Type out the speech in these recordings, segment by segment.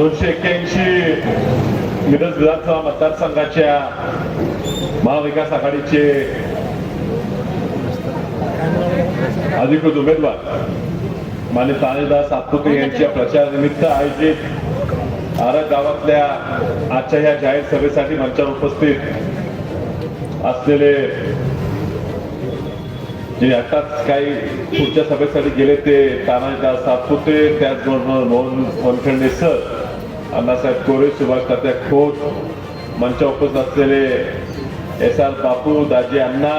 दोनशे एक्क्याऐंशी मिरज विधानसभा मतदारसंघाच्या महाविकास आघाडीचे अधिकृत उमेदवार माने तानेदास सातपुते यांच्या प्रचारानिमित्त आयोजित आरग गावातल्या आजच्या ह्या जाहीर सभेसाठी मंचावर उपस्थित असलेले जे आताच काही पुढच्या सभेसाठी गेले ते तानाजीदास सातपुते त्याचबरोबर मोहन वनखंडे सर अण्णासाहेब कोरे सुभाष तात्या खोत मंचा उपस्थित असलेले एस आर बापू दाजी अण्णा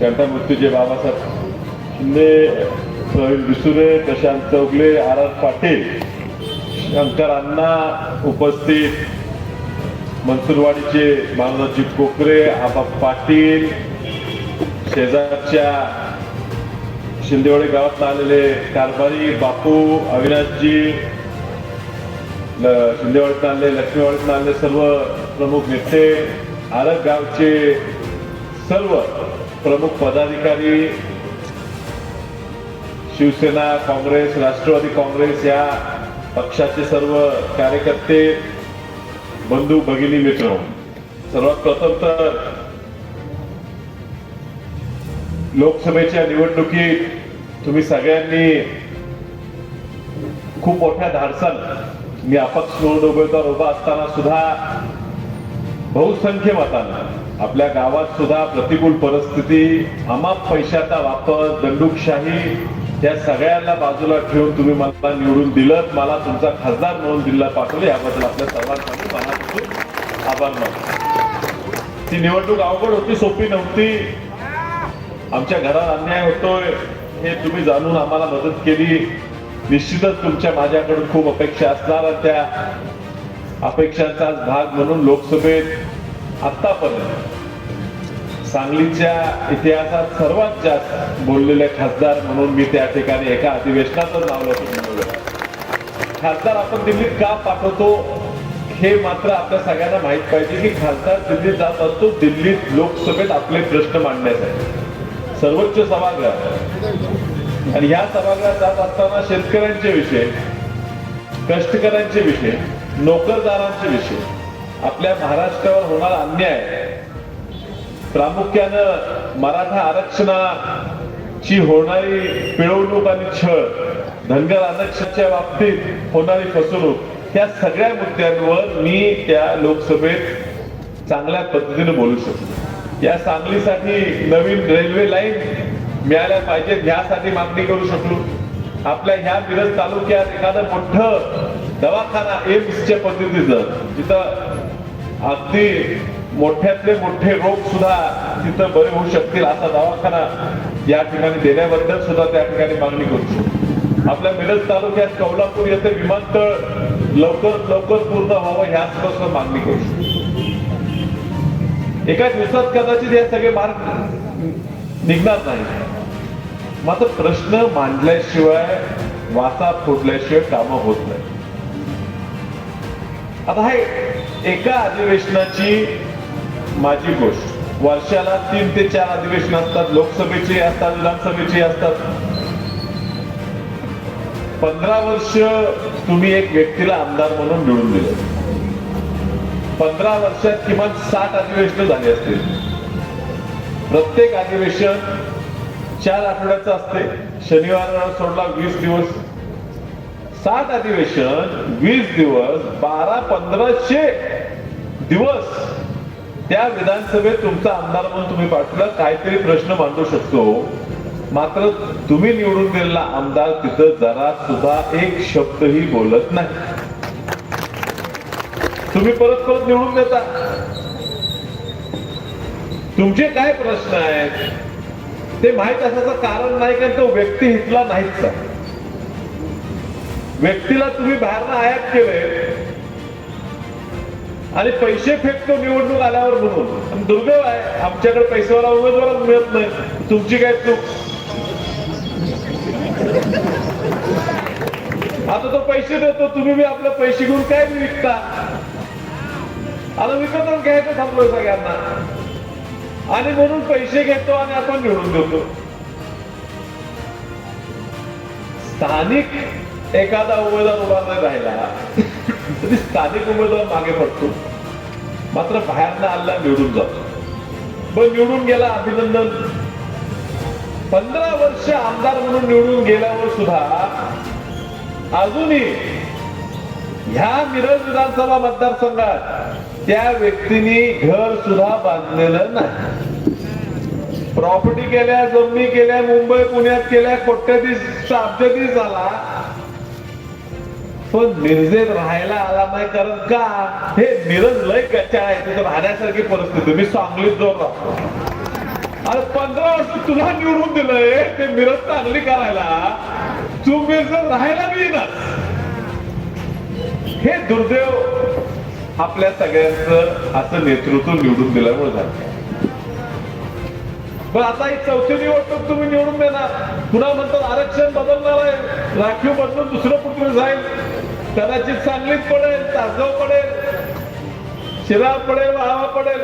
त्यांचा मृत्यूजे बाबासाहेब शिंदे प्रवीण विसुरे प्रशांत चौगले आर आर पाटील शंकर अण्णा उपस्थित मनसुरवाडीचे मानवजी कोकरे आबा पाटील शेजारच्या शिंदेवाडी गावात आलेले कारभारी बापू अविनाशजी ल- आणले आलेले आणले सर्व प्रमुख नेते आरग गावचे सर्व प्रमुख पदाधिकारी शिवसेना काँग्रेस राष्ट्रवादी काँग्रेस या पक्षाचे सर्व कार्यकर्ते बंधू भगिनी मित्र. सर्वात प्रथम तर लोकसभेच्या निवडणुकीत तुम्ही सगळ्यांनी खूप मोठ्या धाडसानं मी अपक्ष म्हणून उमेदवार उभा असताना सुद्धा बहुसंख्य मतांना आपल्या गावात सुद्धा प्रतिकूल परिस्थिती अमाप पैशाचा वापर दंडुकशाही या सगळ्यांना बाजूला ठेवून तुम्ही मला निवडून दिलं मला तुमचा खासदार म्हणून दिल्ला पाठवले याबद्दल आपल्या सर्वांसाठी मनापासून आभार मानतो. ती निवडणूक अवघड होती सोपी नव्हती. आमच्या घरात अन्याय होतोय हे तुम्ही जाणून आम्हाला मदत केली. निश्चितच तुमच्या माझ्याकडून खूप अपेक्षा असणार आणि त्या अपेक्षांचाच भाग म्हणून लोकसभेत आतापर्यंत सांगलीच्या इतिहासात सर्वात जास्त बोललेले खासदार म्हणून मी त्या ठिकाणी एका अधिवेशनाचं नाव लपून खासदार आपण दिल्लीत का पाठवतो हे मात्र आपल्या सगळ्यांना माहीत पाहिजे की खासदार दिल्लीत जात असतो दिल्लीत लोकसभेत आपले प्रश्न मांडण्यासाठी. सर्वोच्च सभागृह. आणि ह्या सभागृहात जात असताना शेतकऱ्यांचे विषय कष्टकऱ्यांचे विषय नोकरदारांचे विषय आपल्या महाराष्ट्रावर होणारा अन्याय प्रामुख्यानं मराठा आरक्षणाची होणारी पिळवणूक आणि छळ धनगर आरक्षणाच्या बाबतीत होणारी फसवणूक या सगळ्या मुद्द्यांवर मी त्या लोकसभेत चांगल्या पद्धतीने बोलू शकतो. या सांगलीसाठी नवीन रेल्वे लाईन मिळाल्या पाहिजे ह्यासाठी मागणी करू शकलो. आपल्या ह्या मिरज तालुक्यात एखादं मोठं दवाखाना एम्सच्या पद्धतीचं जिथं अगदी मोठ्यातले मोठे रोग सुद्धा तिथं बरे होऊ शकतील असा दवाखाना या ठिकाणी देण्याबद्दल सुद्धा त्या ठिकाणी मागणी करू शकतो. आपल्या मिरज तालुक्यात कौलापूर येथे विमानतळ लवकर लवकर पूर्ण व्हावं ह्या सुद्धा मागणी करू शकतो. एका दिवसात कदाचित हे सगळे मार्ग निघणार नाही मात्र प्रश्न मांडल्याशिवाय वाचा फोडल्याशिवाय कामं होत नाही. आता हे एका अधिवेशनाची माझी गोष्ट. वर्षाला तीन ते चार अधिवेशन असतात लोकसभेचे असतात विधानसभेचे असतात. पंधरा वर्ष तुम्ही एक व्यक्तीला आमदार म्हणून निवडून दिलं. पंधरा वर्षात किमान साठ अधिवेशन झाली असतील. प्रत्येक अधिवेशन चार आठवड्याचं असते शनिवार सोडला वीस दिवस. सात अधिवेशन वीस दिवस बारा पंधराशे दिवस. त्या विधानसभेत तुमचा आमदार म्हणून तुम्ही पाठवला. काहीतरी प्रश्न मांडू शकतो. मात्र तुम्ही निवडून दिलेला आमदार तिथं जरा सुद्धा एक शब्दही बोलत नाही. तुम्ही परत परत निवडून देता. तुमचे काय प्रश्न आहेत? ते माहीत असायचं कारण नाही कारण तो व्यक्ती हितला नाहीच व्यक्तीला तुम्ही बाहेरनं आयात केले आणि पैसे फेकतो निवडणूक आल्यावर म्हणून. आणि दुर्दैव आहे आमच्याकडे पैसेवाला उमेदवारच मिळत नाही. तुमची काय चूक? आता तो पैसे देतो तुम्ही बी आपले पैसे घेऊन काय विकता? आता विकतच घ्यायचं थांबलोय सगळ्यांना. आणि म्हणून पैसे घेतो आणि आपण निवडून देतो. स्थानिक एखादा उमेदवार उभा नाही राहिला तरी स्थानिक उमेदवार मागे पडतो. मात्र बाहेरनं आला निवडून जातो. पण निवडून गेला अभिनंदन. पंधरा वर्ष आमदार म्हणून निवडून गेल्यावर सुद्धा अजूनही ह्या मिरज विधानसभा मतदारसंघात त्या व्यक्तीने घर सुद्धा बांधलेलं नाही. प्रॉपर्टी केल्या जमिनी केल्या मुंबई पुण्यात केल्या कोट्यधीश अब्जाधीश झाला. पण मिरजेत राहायला आला नाही कारण का? हे मिरज लय कच्चा आहे तिथं राहण्यासारखी परिस्थिती. मी सांगलीत जाऊन राहतो. अरे पंधरा वर्ष तुला निवडून दिलंय ते मिरज चांगली करायला. तू मिरज राहायला मी ना हे दुर्दैव आपल्या सगळ्यांचं असं नेतृत्व निवडून दिल्यामुळे झालं. पण आता ही चौथी निवडणूक तुम्ही निवडून देणार. पुन्हा म्हणतात आरक्षण बदलणार आहे. राखीव बदलून दुसरं कुठून जाईल? कदाचित सांगलीत पडेल तासगाव पडेल शिरा पडेल वाळवा पडेल.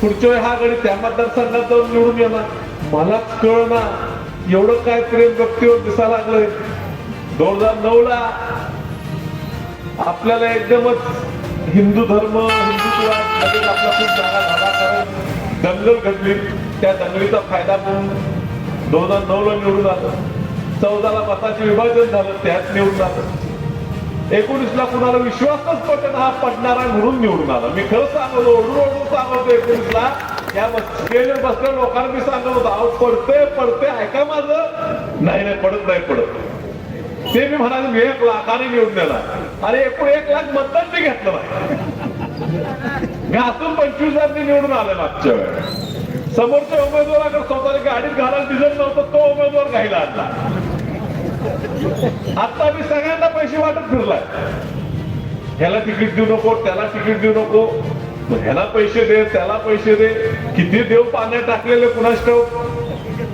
पुढच्या वेळी हा गडी त्या मतदारसंघात जाऊन निवडून येणार. मलाच कळना एवढं काय प्रेम व्यक्तीवर दिसायला लागलंय. दोन हजार नऊ ला आपल्याला एकदमच हिंदू धर्म हिंदुत्वात लगेच आपला खूप चांगला झाला कारण दंगल घडली. त्या दंगलीचा फायदा म्हणून दोन हजार नऊला निवडून आलं. चौदाला मताचे विभाजन झालं त्यात निवडून आलं. एकोणीसला कुणाला विश्वासच पटन हा पडणारा म्हणून निवडून आला. मी खरं सांगतो ओढून ओढून सांगतो एकोणीसला. या स्टेजवर बसल्या लोकांना मी सांगत होतो अहो पडते पडते ऐका माझं. नाही नाही पडत नाही पडत. ते मी म्हणाले मी एक लाखाने निवडून देणार. अरे एकूण एक लाख मतदान मी घेतलं मी असून पंचवीस हजार निवडून आलं मागच्या वेळेस. समोरच्या उमेदवाराकडे स्वतःला गाडीत घालायला डिझेल नव्हतं तो उमेदवार घ्यायला आणला. आता मी सगळ्यांना पैसे वाटत फिरलाय. ह्याला तिकीट देऊ नको त्याला तिकीट देऊ नको. ह्याला पैसे दे त्याला पैसे दे. किती देव पाण्यात टाकलेले कुणाच ठेव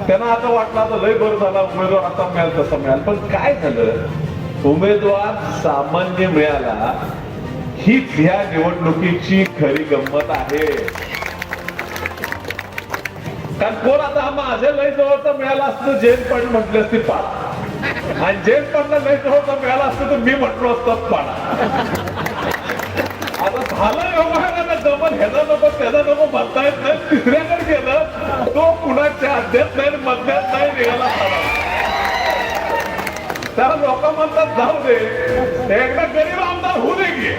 त्यांना आता वाटलं आता लय बरं झाला उमेदवार आता मिळाल तसा मिळाल. पण काय झालं? उमेदवार सामान्य मिळाला हीच ह्या निवडणुकीची खरी गंमत आहे. कारण कोण आता हा माझ्या लय जवळचा मिळाला असतं जैन पण म्हटले असते पाडा. आणि जैन पण लय जवळचा मिळाला असतं तर मी म्हटलो असतो पाडा. आला व्यवहाराला जमल ह्याला नको त्याचा नको म्हणता येत नाही. तिसऱ्याकडे गेलं तो कुणाच्या अध्यात नाही मध्यात नाही निघाला त्या लोक म्हणतात जाऊ दे एकदा गरीब आमदार होऊ दे की.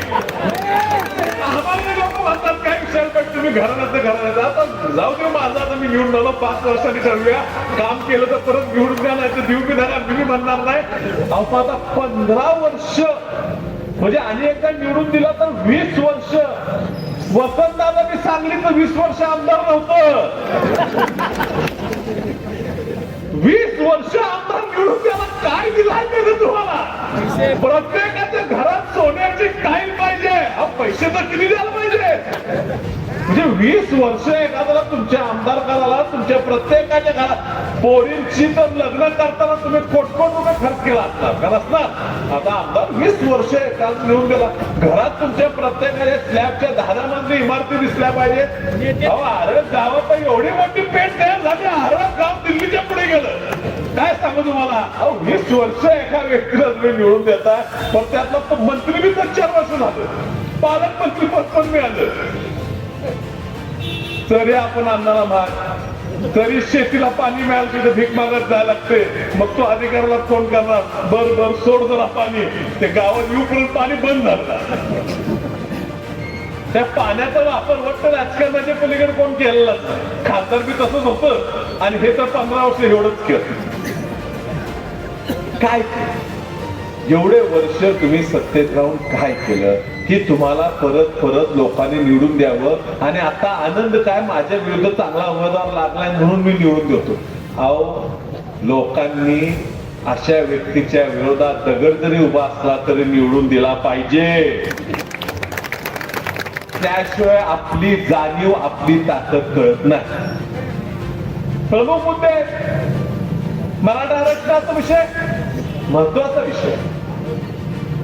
आम्हाला लोक म्हणतात काय विचार कर तुम्ही घराण्याचं घराण्याचं आता जाऊ दे माझा आता मी घेऊन आलो पाच वर्षांनी ठरवूया. काम केलं तर परत घेऊन द्या नाही तर देऊ की धरा मी म्हणणार नाही. अहो आता पंधरा वर्ष म्हणजे आणि एकदा निवडून दिला तर वीस वर्ष. वसंतदादा मी सांगली तर वीस वर्ष आमदार नव्हतं. वीस वर्ष आमदार निवडून त्याला काय दिलाय त्याचं तुम्हाला? प्रत्येकाच्या घरात सोन्याची टाईल पाहिजे. हा पैसे तर किती द्यायला पाहिजे? म्हणजे वीस वर्ष एखाद्याला तुमच्या आमदार करायला तुमच्या प्रत्येकाच्या घरात पोरींची तर लग्न करताना तुम्ही कोटकोट रुपये खर्च केला असणार कारण असणार? आता आमदार वीस वर्ष एकाच लिहून गेला. घरात तुमच्या प्रत्येकाच्या स्लॅबच्या दहा इमारती दिसल्या पाहिजे अरे गावात एवढी मोठी पेट तयार झाली अरे गाव दिल्लीच्या पुढे गेलं. काय सांगू तुम्हाला? अहो वीस वर्ष एका व्यक्तीला तुम्ही निवडून देता पण त्यातलं तो मंत्री बी तर चार वर्ष झालं. पालकमंत्री पद पण मिळालं. तरी आपण अन्नाला भाग तरी शेतीला पाणी मिळालं तिथे भीक मागत जायला लागते. मग तो अधिकाऱ्याला फोन करणार. बर बर सोड जरा पाणी. ते गावात येऊपर्यंत पाणी बंद झालं. त्या पाण्याचा वापर वाटतं राजकारणाच्या पलीकडे कोण केलेला खासदार बी तसंच होतं. आणि हे तर पंधरा वर्ष एवढंच केलं. काय एवढे वर्ष तुम्ही सत्तेत राहून काय केलं? की तुम्हाला परत परत लोकांनी निवडून द्यावं. आणि आता आनंद काय? माझ्या विरुद्ध चांगला उमेदवार लागलाय म्हणून मी निवडून देतो. अहो लोकांनी अशा व्यक्तीच्या विरोधात दगड जरी उभा असला तरी निवडून दिला पाहिजे. त्याशिवाय आपली जाणीव आपली ताकद कळत नाही. प्रमुख मुद्दे मराठा आरक्षणाचा विषय. महत्त्वाचा विषय.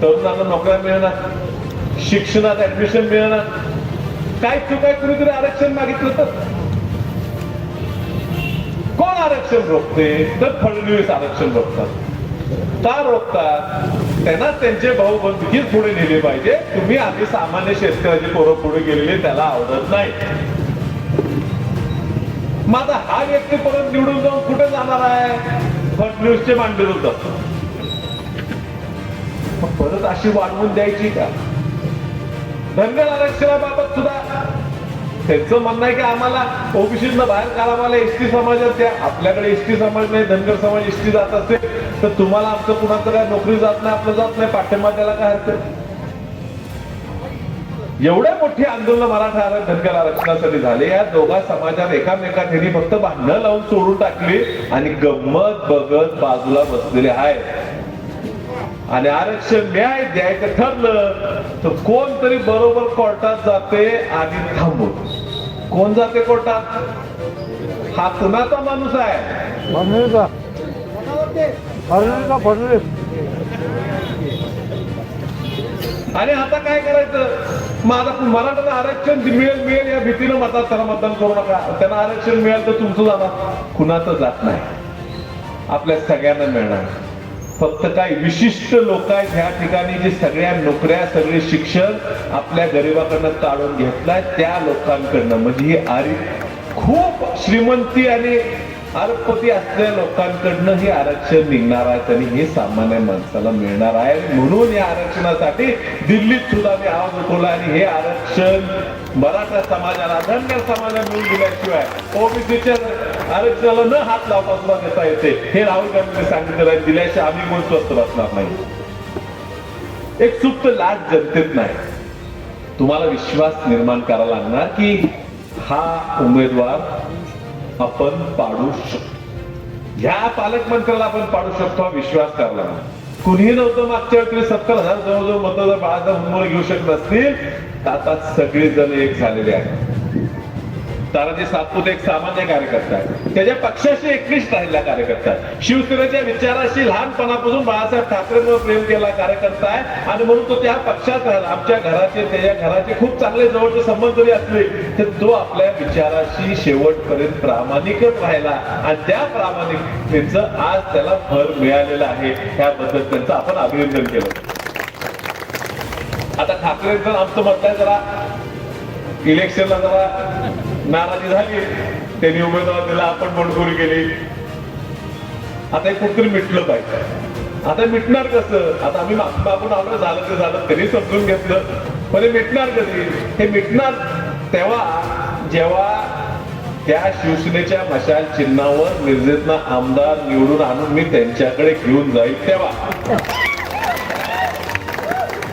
तरुणांना नोकऱ्या मिळणार. शिक्षणात ऍडमिशन मिळणार काय चुकाय कुणीतरी आरक्षण मागितलं तर? कोण आरक्षण रोखते? तर फडणवीस आरक्षण रोखतात. का रोखतात? त्यांना त्यांचे भाऊ बंधुकीच पुढे नेले पाहिजे. तुम्ही आधी सामान्य शेतकऱ्याचे पोरं पुढे गेलेले त्याला आवडत नाही. माझा हा व्यक्ती परत निवडून जाऊन कुठे जाणार आहे? फडणवीसचे मांडले होत परत अशी वाढवून द्यायची का? धनगर आरक्षणाबाबत सुद्धा त्यांचं म्हणणं आहे की आम्हाला ओबीसीतनं बाहेर काढा आम्हाला एसटी समाजात द्या आपल्याकडे एसटी समाज नाही धनगर समाज एस टी जात असेल तर तुम्हाला आमचं कुणाचं काय नोकरी जात नाही आपलं जात नाही पाठिंबा द्यायला काय हरकत एवढे मोठी आंदोलन मराठा धनगर आरक्षणासाठी झाले. या दोघा समाजात एकामेकांनी फक्त भांडणं लावून सोडून टाकली आणि गंमत बघत बाजूला बसलेले आहेत. आणि आरक्षण न्याय द्यायचं ठरलं तर कोणतरी बरोबर कोर्टात जाते आणि थांबून. कोण जाते कोर्टात? हा कुणाचा माणूस आहे? आणि आता काय करायचं? मग आता मराठाला आरक्षण मिळेल मिळेल या भीतीनं मतात त्याला मतदान करू नका. त्यांना आरक्षण मिळेल तर तुमचं जाणार. कुणाचं जात नाही. आपल्या सगळ्यांना मिळणार. फक्त काही विशिष्ट लोक आहेत ह्या ठिकाणी जे सगळ्या नोकऱ्या सगळे शिक्षण आपल्या गरिबाकडनं काढून घेतलाय त्या लोकांकडनं. म्हणजे ही आरी खूप श्रीमंती आणि अरबपती असलेल्या लोकांकडनं हे आरक्षण निघणार आहे आणि हे सामान्य माणसाला मिळणार आहे. म्हणून या आरक्षणासाठी दिल्लीत सुद्धा मी आवाज उठवला आणि हे आरक्षण मराठा समाजाला धन्य समाजाला मिळून दिल्याशिवाय. ओबीसीच्या आरक्षणाला न हात लावता सुद्धा देता येते. हे राहुल गांधींनी सांगितलेलं आहे. दिल्याशिवाय आम्ही कोण स्वस्त बसणार नाही. एक सुप्त लाज जनतेत नाही. तुम्हाला विश्वास निर्माण करावा लागणार की हा उमेदवार आपण पाडू शकतो. ह्या पालकमंत्र्याला आपण पाडू शकतो हा विश्वास करावा लागणार. कुणीही नव्हतं मागच्या वेळी सत्तर हजार जवळजवळ मतदार जर बाळासाहेब हुंबोरे घेऊ शकत नसतील. तर आता सगळेजण एक झालेले आहेत. तानाजी सातपुते एक सामान्य कार्यकर्ता आहे. त्याच्या पक्षाशी एकनिष्ठ राहिलेला कार्यकर्ता आहे. शिवसेनेच्या विचाराशी लहानपणापासून बाळासाहेब ठाकरेंवर प्रेम केला कार्यकर्ता आहे. आणि म्हणून तो त्या पक्षात राहिला. आमच्या घराचे त्याच्या घराचे खूप चांगले जवळचे संबंध जरी असले तर तो आपल्या विचाराशी शेवटपर्यंत प्रामाणिकच राहिला. आणि त्या प्रामाणिकतेचं आज त्याला फळ मिळालेलं आहे. त्याबद्दल त्यांचं आपण अभिनंदन केलं. आता ठाकरेंचं आमचं मत आहे जरा. इलेक्शनला जरा नाराजी झाली. त्यांनी उमेदवार दिला आपण बंडखोरी केली. आता एक कुठतरी मिटलं पाहिजे. आता मिटणार कसं? आता आम्ही आपण आपलं झालं ते झालं तरी समजून घेतलं. पण हे मिटणार कधी हे मिटणार तेव्हा जेव्हा त्या शिवसेनेच्या मशाल चिन्हावर निर्जितनं आमदार निवडून आणून मी त्यांच्याकडे घेऊन जाईल तेव्हा.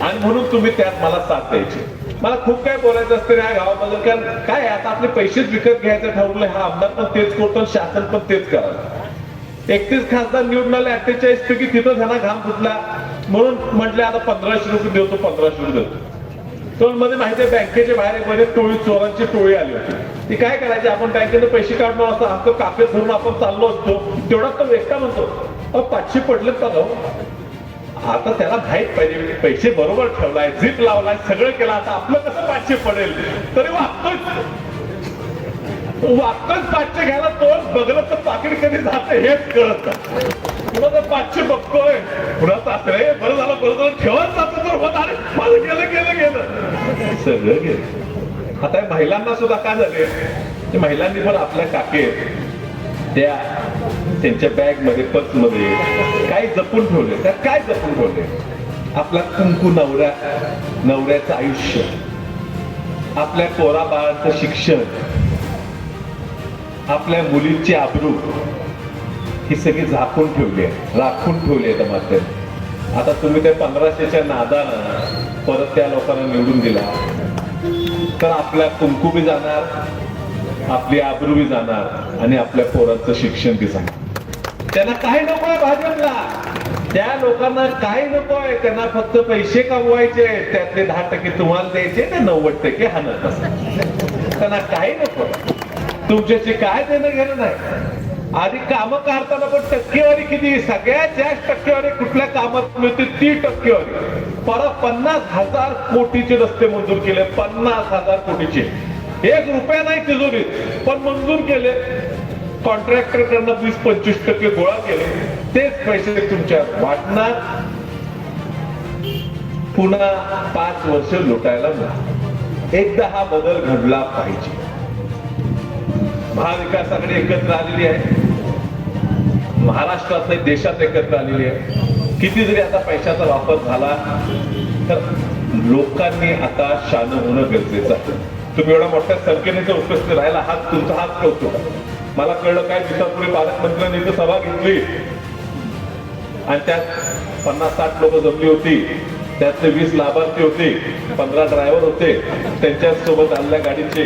आणि म्हणून तुम्ही त्यात मला साथ द्यायची. मला खूप काय बोलायचं असतं या गावाबद्दल कारण काय आता आपले पैसेच विकत घ्यायचं ठरवलं हा आमदार पण तेच करतो शासन पण तेच करावं एकतीस खासदार निवडून आले अठ्ठेचाळीस पैकी तिथं त्यांना घाम फुटला. म्हणून म्हटले आता पंधराशे रुपये देतो पंधराशे रुपये देतो. तर मध्ये माहिती आहे बँकेच्या बाहेर एक मध्ये टोळी चोरांची टोळी आली होती. ती काय करायची? आपण बँकेने पैसे काढणार असं हक्क काफे धरून आपण चाललो असतो. तेवढाच तो एकटा म्हणतो पाचशे पडलेत का आता त्याला माहीत पाहिजे म्हणजे पैसे बरोबर ठेवलाय झीप लावलाय सगळं केलं आता आपलं कसं पाचशे पडेल? तरी वागतोय वागतोय पाचशे घ्यायला तो बघलं तर पाकिट कधी जात हेच कळत नाही. तर पाचशे बघतोय पुन्हा जात रे बरं झालं बरं झालं ठेवत जातो तर होत अरे माझं गेलं गेलं गेलं. सगळं गेलं. आता महिलांना सुद्धा काय झाले? महिलांनी पण आपल्या काके त्या त्यांच्या बॅगमध्ये काय जपून ठेवले त्यात काय जपून ठेवले आपला कुंकू नवऱ्या नवऱ्याचं आयुष्य. आपल्या पोरा बाळाचं शिक्षण. आपल्या मुलींची आबरू. ही सगळी झाकून ठेवली आहे राखून ठेवली आहे मात्र आता तुम्ही त्या पंधराशेच्या नादानं परत त्या लोकांना निवडून दिला. तर आपल्या कुंकू बी जाणार आपली आबरू बी जाणार आणि आपल्या पोरांचं शिक्षण बी जाणार. त्यांना काय नकोय भाजपला. त्या लोकांना काय नकोय त्यांना फक्त पैसे कमवायचे. त्यातले दहा टक्के तुम्हाला द्यायचे ते नव्वद टक्के हाणत असतात त्यांना काही नको तुमच्याशी काय देणं घेणं नाही. आधी कामं करताना पण टक्केवारी किती? सगळ्यात जास्त टक्केवारी कुठल्या कामात मिळते ती टक्केवारी. परत पन्नास हजार कोटीचे रस्ते मंजूर केले. पन्नास हजार कोटीचे. एक रुपया नाही तिजोरीत. पण मंजूर केले. कॉन्ट्रॅक्टरकडनं वीस पंचवीस टक्के गोळा केले. तेच पैसे तुमच्या वाटणार. पुन्हा पाच वर्ष लुटायला जा एकदा हा बदल घडला पाहिजे. महाविकास आघाडी एकत्र आलेली आहे. महाराष्ट्रात नाही देशात एकत्र आलेली आहे. किती जरी आता पैशाचा वापर झाला. तर लोकांनी आता शान होणं गरजेचं आहे. तुम्ही एवढ्या मोठ्या संख्येने जर उपस्थित राहिला. हात तुमचा हात कौतुक आहे. मला कळलं काय दिवसापूर्वी पालकमंत्र्यांनी इथं सभा घेतली. आणि त्यात पन्नास साठ लोक जमली होती. त्यातले वीस लाभार्थी होते पंधरा ड्रायव्हर होते. त्यांच्यासोबत आणल्या गाडीचे.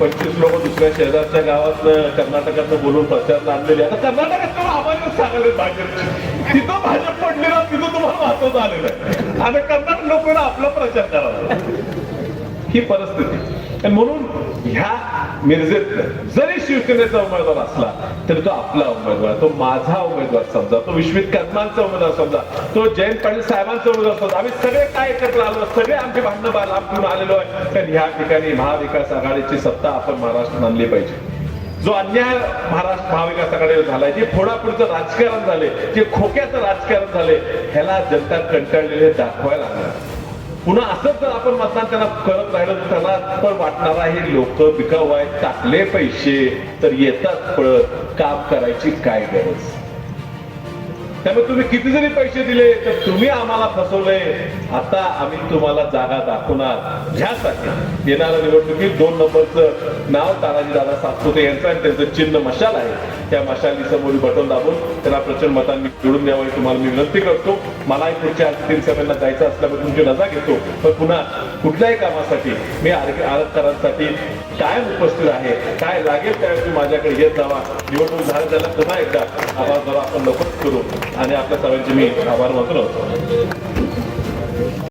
पंचवीस लोक दुसऱ्या शहराच्या गावातनं कर्नाटकातनं बोलून प्रचारला आणलेले. आता कर्नाटकात आम्हाला सांगायला भाजप तिथं भाजप पडली ना तिथं तुम्हाला महत्वाचं आलेलं आहे. आणि कर्नाटक लोकांना आपला प्रचार करावा. ही परिस्थिती. आणि म्हणून ह्या मिरजेत जरी शिवसेनेचा उमेदवार असला तरी तो आपला उमेदवार तो माझा उमेदवार समजा तो विश्वित कदमांचा उमेदवार समजा तो जयंत पाटील साहेबांचा उमेदवार समजा आम्ही सगळे काय एकत्र आलो सगळे आमचे भांडणं बाल घेऊन आलेलो आहे तर ह्या ठिकाणी महाविकास आघाडीची सत्ता आपण महाराष्ट्रात आणली पाहिजे. जो अन्याय महाराष्ट्र महाविकास आघाडीवर झालाय जे फोडाफोडीचं राजकारण झाले जे खोक्याचं राजकारण झाले ह्याला जनता कंटाळलेले दाखवायला लागणार पुन्हा असंच जर आपण मतदान त्यांना करत राहिलं तर पण वाटणार आहे लोक बिकाऊ आहेत टाकले पैसे तर येतात पळत काम करायची काय गरज? त्यामुळे तुम्ही किती जरी पैसे दिले तर तुम्ही आम्हाला फसवलंय आता आम्ही तुम्हाला जागा दाखवणार. ह्यासाठी येणाऱ्या निवडणुकीत दोन नंबरचं नाव तानाजी दादा सातपुते यांचं आणि त्यांचं चिन्ह मशाल आहे. त्या मशाली समोर बटन दाबून त्यांना प्रचंड मतांनी निवडून द्यावं ही तुम्हाला मी विनंती करतो. मलाही पुढच्या तीन सभेला जायचं असल्यामुळे तुमची रजा घेतो. पण पुन्हा कुठल्याही कामासाठी मी आर- आरक्षणासाठी कायम उपस्थित आहे. काय लागेल त्यावेळी माझ्याकडे येत जावा. निवडणूक झालं त्याला पुन्हा एकदा आवाज जरा आपण लवकर करू. आणि आपल्या सर्वांचे मी आभार मानतो.